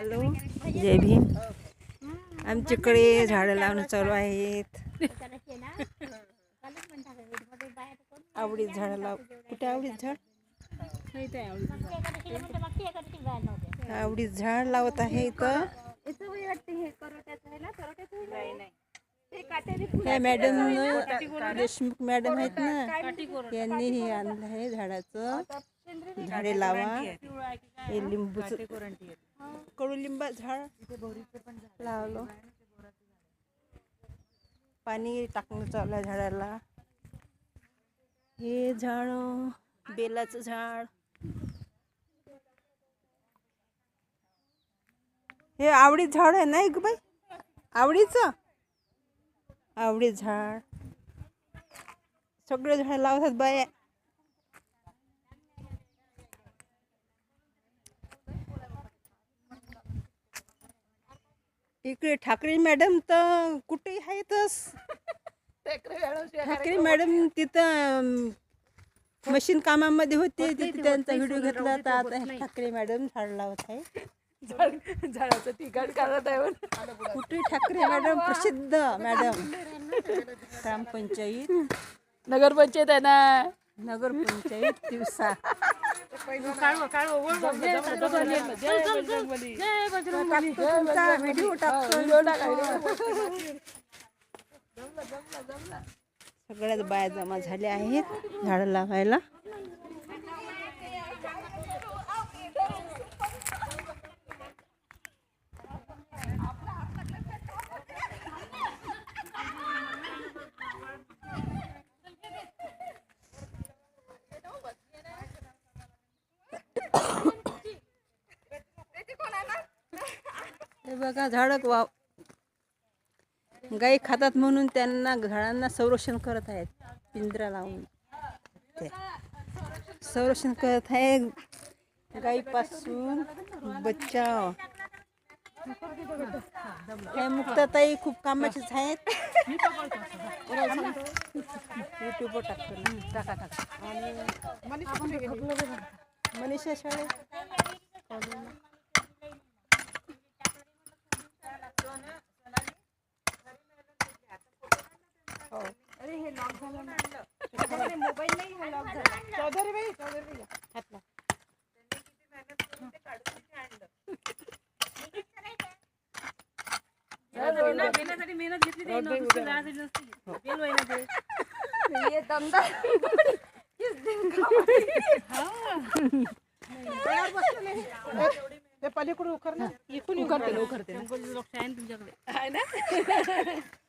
Hello. जय भीम. आमच्याकडे झाडं लावणं चालू आहेत. आवडीत झाडं लाव. कुठे आवडीत झाड? आवडीत झाड लावत आहे इथं. मॅडम देशमुख मॅडम आहेत ना? यांनी हे आणलं आहे झाडाचं. झाडे लावा. हे लिंबूचं कडुलिंबा झाड. लावलं. पाणी टाकणं चालू झाडाला. हे झाड बेलाचं झाड. हे आवडीत झाड आहे ना एक बाई? आवडीचं? आवडीत झाड. सगळे झाड लावतात बाया. इकडे ठाकरे मॅडम तर कुठेही आहेतच. ठाकरे मॅडम तिथं मशीन कामामध्ये होते तिथे त्यांचा व्हिडिओ घेतला तर आता ठाकरे मॅडम झाड लावत आहे. झाडाचं ठिकाण काढत आहे. कुठे ठाकरे मॅडम? प्रसिद्ध मॅडम. ग्रामपंचायत. नगरपंचायत आहे ना. नगरपंचायत दिवसा. सगळ्याच बाया जमा झाल्या आहेत झाडं लावायला बघा झाडं वाव. गाई खातात म्हणून त्यांना झाडांना संरक्षण करत आहेत पिंजरा लावून. ते. संरक्षण करत आहे गाईपासून बचाव काय मुक्ताताई खूप कामाचीच आहेत. युट्यूबवर टाकतो ना. टाका टाका. आणि मनीषा शाळे. अरे हे लॉक झालं माझ्याकडे मोबाईल नाही हा लॉक झाला. चौधरी बाई चौधरी बाई हातला बेनासाठी मेहनत घेतली ते. दुसरी जाण्यासाठी नसती बेल होईना ते ये दमदार. ते पलीकडून उकरणार इकडून उकरते उकरते तुमच्याकडे. आहे ना?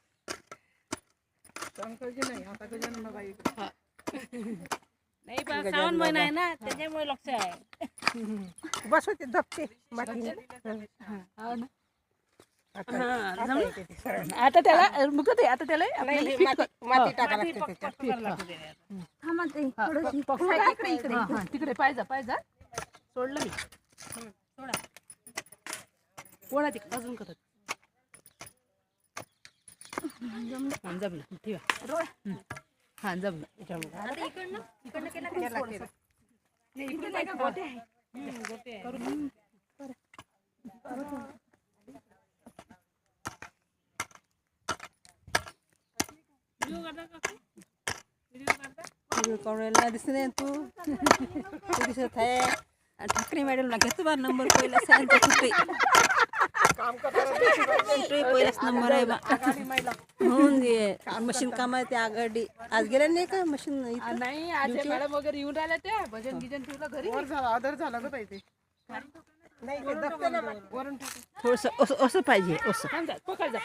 नाही पण श्रावण महिना आहे ना त्याच्यामुळे लक्ष आहे. बस होते धपते आता त्याला मुकत आहे आता त्याला आपल्याला fit कर- माती टाका लागते पक- पक करायला लागते त्याला. पकडून का? इकडे. इकडे? हा, हा, तिकडे पाहिजे पाहिजे सोडलं मी. सोडा. कोणा तिकडे अजून करत हा, जमलं. ठेवा. हं. हा जमलं? कवळेला दिसत नाही तू. दिसत आहे. आणि ठाकरे मॅडमला घेतो बा नंबर पहिला सांगतो कुठे कुठे पहिलाच नंबर आहे बा. दे. मशीन काम आहे ते आघाडी. आज गेल्या नाही का मशीन नाही आज मॅडम वगैरे येऊन राहिल्या त्या. भजन गिजन ठेवलं घरी. वर झाला आदर झाला ग पाहिजे थोडस असं असं पाहिजे असं. जा पकड जा.